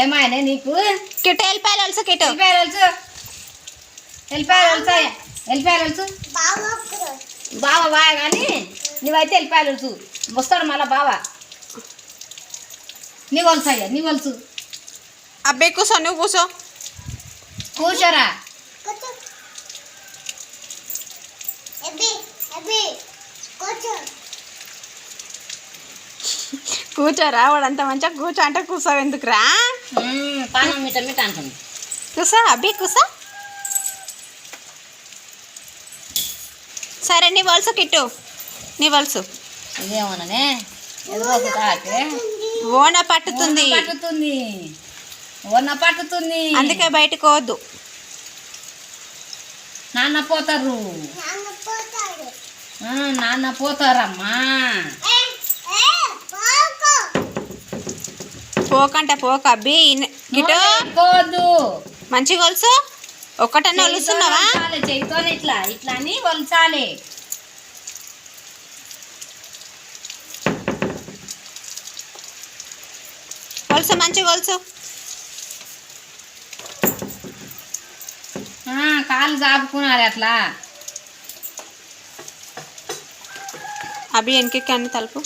ఏమాయనే నీకు కిట్టు వెళ్ళిపోయాలి వలస కిట్టు వెళ్ళిపోయారు తెలుసు వెళ్ళిపోయారు తెలుసా వెళ్ళిపోయారు తెలుసు బావ బాగా కానీ నువ్వైతే వెళ్ళిపోయారు తెలుసు వస్తాడు మళ్ళా బావ నీ వలుసు అయ్యా నీ వలుసు అబ్బాయి కూర్చో నువ్వు కూర్చో కూర్చోరా కూర్చోరా వాడంత మంచిగా కూర్చో అంటే కూర్చోవు ఎందుకురా? కూసా అబ్బి కూసా సరే నీ వలస కిట్టు. నీ వలసు. ఇదేమోననే ఓన పట్టుతుంది. పట్టుతుంది. వన్న పట్టుతుంది. అందుకే బయటకు పోవద్దు. నాన్న పోతారు. ఆ, నాన్న పోతారమ్మా. పోకంట పోక. అబ్బి పోవద్దు మంచి గొలుసు ఒక్కటన్నా వలుస్తున్నావా చేయితో ఇట్లా ఇట్లా అని వలసాలి గొలుసు మంచి గొలుసు ఆ, కాలు చాపుకున్నారు అట్లా. అబ్బి వెనక్కి అన్ని తలుపు.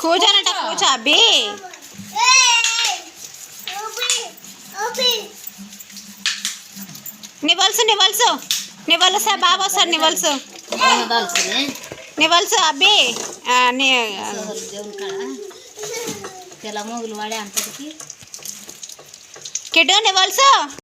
కూర్చోనట కూర్చో. అబ్బి. నీ వలుసు నీ వలుసు నీ వలుసా బాబు వస్తాడు నీ వలుసు వదలుతుంది నీ వలుసు అబ్బి. ఆ, నీ దేవుని కాడ తెల్ల మోగులు వాడే అంతటికి. కిడ్డు నీ వలుసు